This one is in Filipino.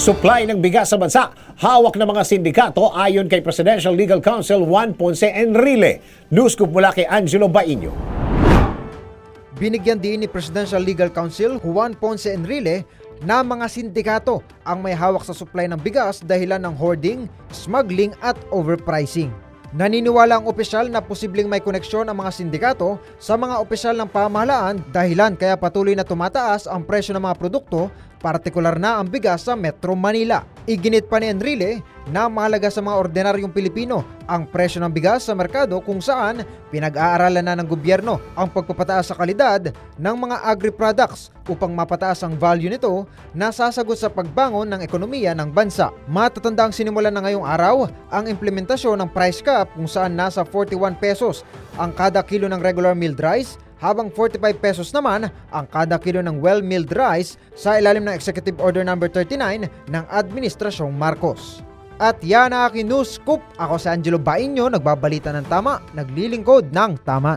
supply ng bigas sa bansa. Hawak ng mga sindikato ayon kay Presidential Legal Counsel Juan Ponce Enrile. News Scoop mula kay Angelo Bainyo. Binigyan din ni Presidential Legal Counsel Juan Ponce Enrile na mga sindikato ang may hawak sa supply ng bigas dahilan ng hoarding, smuggling at overpricing. Naniniwala ang opisyal na posibleng may koneksyon ang mga sindikato sa mga opisyal ng pamahalaan dahilan kaya patuloy na tumataas ang presyo ng mga produkto, partikular na ang bigas sa Metro Manila. Iginit pa ni Enrile na mahalaga sa mga ordinaryong Pilipino ang presyo ng bigas sa merkado kung saan pinag-aaralan na ng gobyerno ang pagpapataas sa kalidad ng mga agri-products upang mapataas ang value nito na sasagot sa pagbangon ng ekonomiya ng bansa. Matatandang sinimulan na ngayong araw ang implementasyon ng price cap kung saan nasa 41 pesos ang kada kilo ng regular milled rice habang 45 pesos naman ang kada kilo ng well-milled rice sa ilalim ng Executive Order No. 39 ng Administrasyong Marcos. At yan ang aking news scoop. Ako si Angelo Bainyo, nagbabalita ng tama, naglilingkod ng tama.